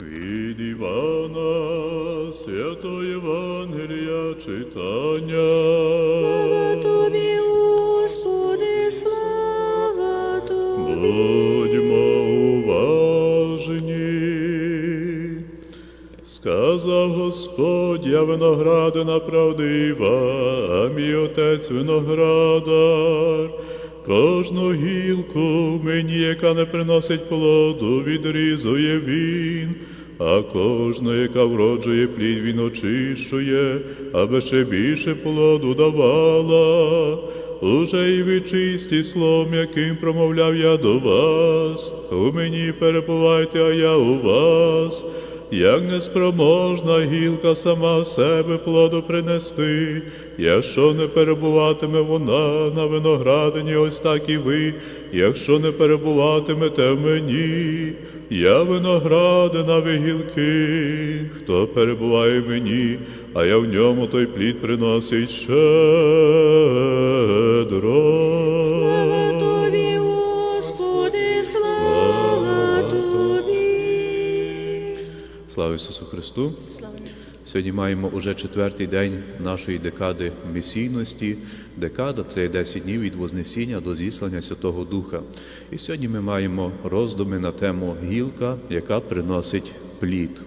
Від Івана Святого Євангелія читання. Слава тобі, Господи, слава тобі. Будьмо уважні. Сказав Господь, я виноградина правдива, а мій отець виноградар. Кожну гілку мені, яка не приносить плоду, відрізує він, а кожну, яка вроджує плід, він очищує, аби ще більше плоду давала. Уже й ви словом, яким промовляв я до вас, у мені перебувайте, а я у вас, як неспроможна гілка сама себе плоду принести, якщо не перебуватиме вона на виноградині, ось так і ви, якщо не перебуватимете в мені, я виноградина вигілки, хто перебуває в мені, а я в ньому той плід приносить щедро. Слава Ісусу Христу! Слава. Сьогодні маємо уже четвертий день нашої декади місійності. Декада це є 10 днів від Вознесіння до зіслання Святого Духа. І сьогодні ми маємо роздуми на тему гілка, яка приносить плід.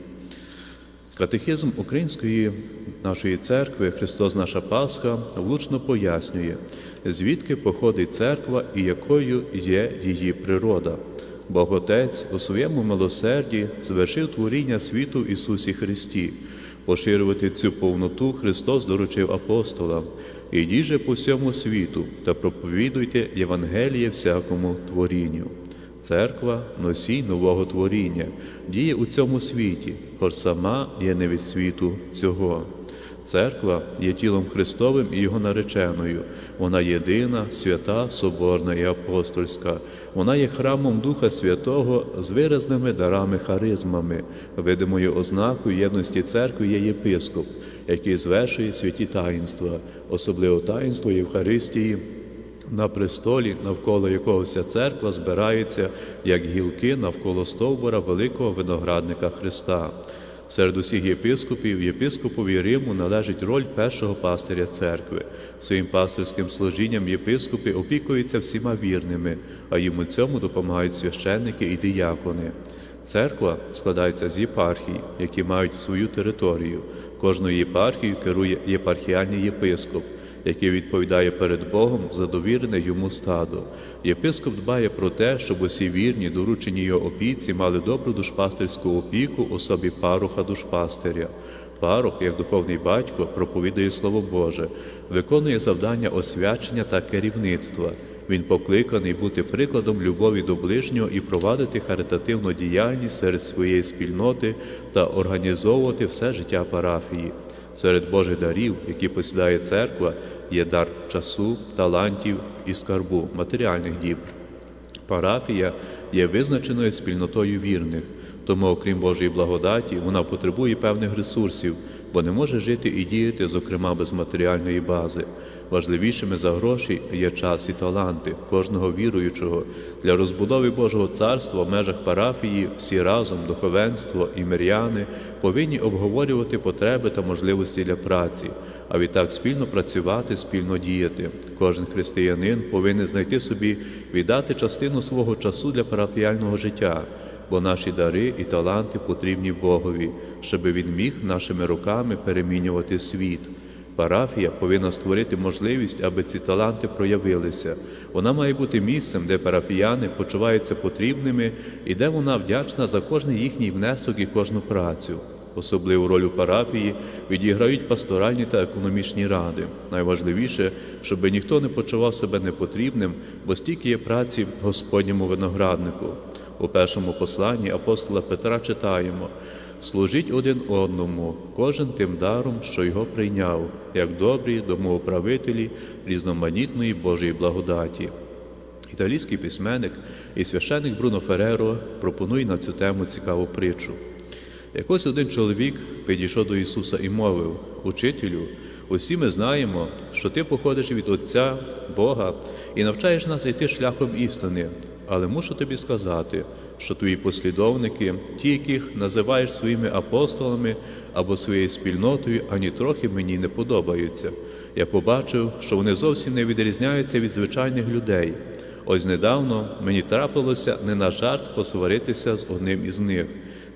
Катехизм Української нашої церкви Христос наша Пасха влучно пояснює, звідки походить церква і якою є її природа. Бог Отець у своєму милосерді звершив творіння світу в Ісусі Христі. Поширювати цю повноту Христос доручив апостолам. Ідіть же по всьому світу та проповідуйте Євангеліє всякому творінню. Церква носій нового творіння, діє у цьому світі, хоч сама є не від світу цього. Церква є тілом Христовим і Його нареченою. Вона єдина, свята, соборна і апостольська. Вона є храмом Духа Святого з виразними дарами харизмами. Видимою ознакою єдності церкви є єпископ, який звершує святі таїнства, особливо таїнство Євхаристії на престолі, навколо якого вся церква збирається, як гілки навколо стовбура великого виноградника Христа. Серед усіх єпископів єпископові Риму належить роль першого пастиря церкви. Своїм пастирським служінням єпископи опікуються всіма вірними, а йому цьому допомагають священники і діякони. Церква складається з єпархій, які мають свою територію. Кожною єпархією керує єпархіальний єпископ який відповідає перед Богом за довірене йому стадо. Єпископ дбає про те, щоб усі вірні, доручені його опіці, мали добру душпастерську опіку особі паруха душпастиря. Парух, як духовний батько, проповідує Слово Боже, виконує завдання освячення та керівництва. Він покликаний бути прикладом любові до ближнього і провадити харитативну діяльність серед своєї спільноти та організовувати все життя парафії. Серед Божих дарів, які посідає церква, є дар часу, талантів і скарбу, матеріальних дібр. Парафія є визначеною спільнотою вірних, тому, окрім Божої благодаті, вона потребує певних ресурсів, бо не може жити і діяти, зокрема, без матеріальної бази. Важливішими за гроші є час і таланти кожного віруючого для розбудови Божого царства в межах парафії всі разом, духовенство і миряни повинні обговорювати потреби та можливості для праці, а відтак спільно працювати, спільно діяти. Кожен християнин повинен знайти собі віддати частину свого часу для парафіального життя, бо наші дари і таланти потрібні Богові, щоб він міг нашими руками перемінювати світ. Парафія повинна створити можливість, аби ці таланти проявилися. Вона має бути місцем, де парафіяни почуваються потрібними і де вона вдячна за кожний їхній внесок і кожну працю. Особливу роль у парафії відіграють пасторальні та економічні ради. Найважливіше, щоб ніхто не почував себе непотрібним, бо стільки є праці Господньому винограднику. У першому посланні апостола Петра читаємо. Служіть один одному, кожен тим даром, що його прийняв, як добрі домоуправителі різноманітної Божої благодаті. Італійський письменник і священник Бруно Фереро пропонує на цю тему цікаву притчу. Якось один чоловік підійшов до Ісуса і мовив: Учителю, усі ми знаємо, що ти походиш від Отця Бога і навчаєш нас йти шляхом істини. Але мушу тобі сказати, що твої послідовники, ті, яких називаєш своїми апостолами або своєю спільнотою, ані трохи мені не подобаються. Я побачив, що вони зовсім не відрізняються від звичайних людей. Ось недавно мені трапилося не на жарт посваритися з одним із них.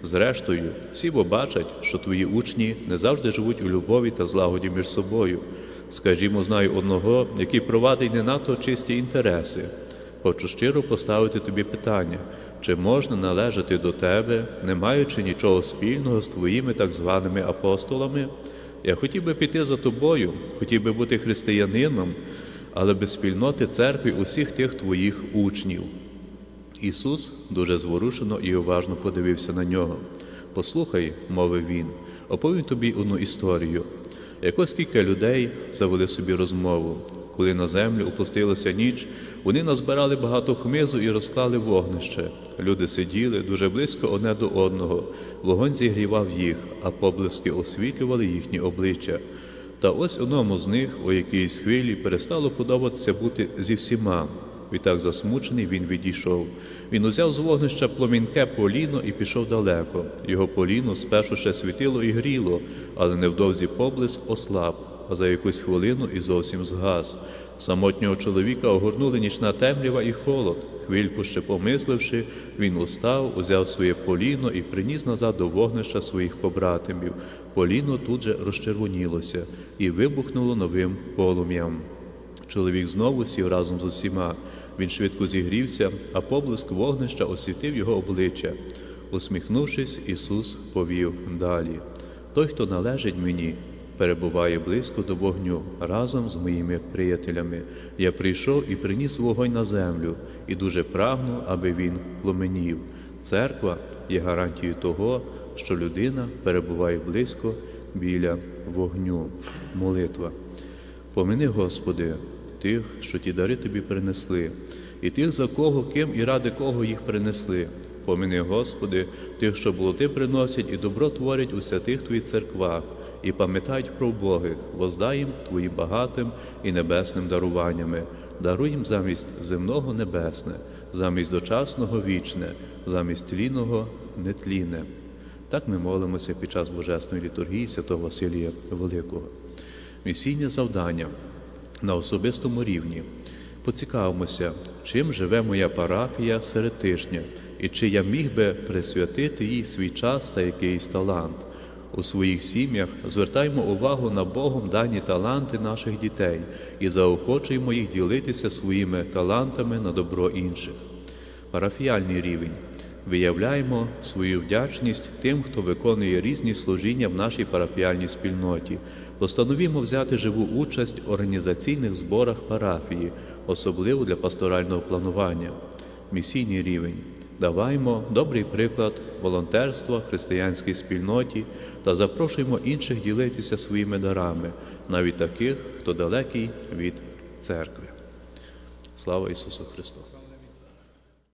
Зрештою, всі бо бачать, що твої учні не завжди живуть у любові та злагоді між собою. Скажімо, знаю одного, який провадить не надто чисті інтереси. Хочу щиро поставити тобі питання, чи можна належати до тебе, не маючи нічого спільного з твоїми так званими апостолами? Я хотів би піти за тобою, хотів би бути християнином, але без спільноти церкви усіх тих твоїх учнів. Ісус дуже зворушено і уважно подивився на нього. Послухай, мовив він, оповім тобі одну історію. Якось кілька людей завели собі розмову. Коли на землю опустилася ніч, вони назбирали багато хмизу і розклали вогнище. Люди сиділи дуже близько одне до одного. Вогонь зігрівав їх, а поблиски освітлювали їхні обличчя. Та ось одному з них у якійсь хвилі перестало подобатися бути зі всіма. Відтак засмучений він відійшов. Він узяв з вогнища пломінке поліно і пішов далеко. Його поліно спершу ще світило і гріло, але невдовзі поблиск ослаб, а за якусь хвилину і зовсім згас. Самотнього чоловіка огорнули нічна темрява і холод. Хвильку ще помисливши, він устав, узяв своє поліно і приніс назад до вогнища своїх побратимів. Поліно тут же розчервонілося і вибухнуло новим полум'ям. Чоловік знову сів разом з усіма. Він швидко зігрівся, а поблиск вогнища освітив його обличчя. Усміхнувшись, Ісус повів далі. Той, хто належить мені, перебуває близько до вогню разом з моїми приятелями. Я прийшов і приніс вогонь на землю, і дуже прагну, аби він пломенів. Церква є гарантією того, що людина перебуває близько біля вогню. Молитва. Помини, Господи, тих, що ті дари тобі принесли, і тих, за кого, ким і ради кого їх принесли. Помини, Господи, тих, що блоти приносять і добро творять у святих Твоїх церквах, і пам'ятають про убогих, воздай їм Твоїм багатим і небесним даруваннями, даруй їм замість земного небесне, замість дочасного вічне, замість тлінного нетліне. Так ми молимося під час Божесної літургії святого Василія Великого. Місійне завдання на особистому рівні. Поцікавимося, чим живе моя парафія серед тижня, і чи я міг би присвятити їй свій час та якийсь талант. У своїх сім'ях звертаємо увагу на Богом дані таланти наших дітей і заохочуємо їх ділитися своїми талантами на добро інших. Парафіальний рівень. Виявляємо свою вдячність тим, хто виконує різні служіння в нашій парафіальній спільноті. Постановімо взяти живу участь в організаційних зборах парафії, особливо для пасторального планування. Місійний рівень. Даваймо добрий приклад волонтерства християнській спільноті та запрошуємо інших ділитися своїми дарами, навіть таких, хто далекий від церкви. Слава Ісусу Христу!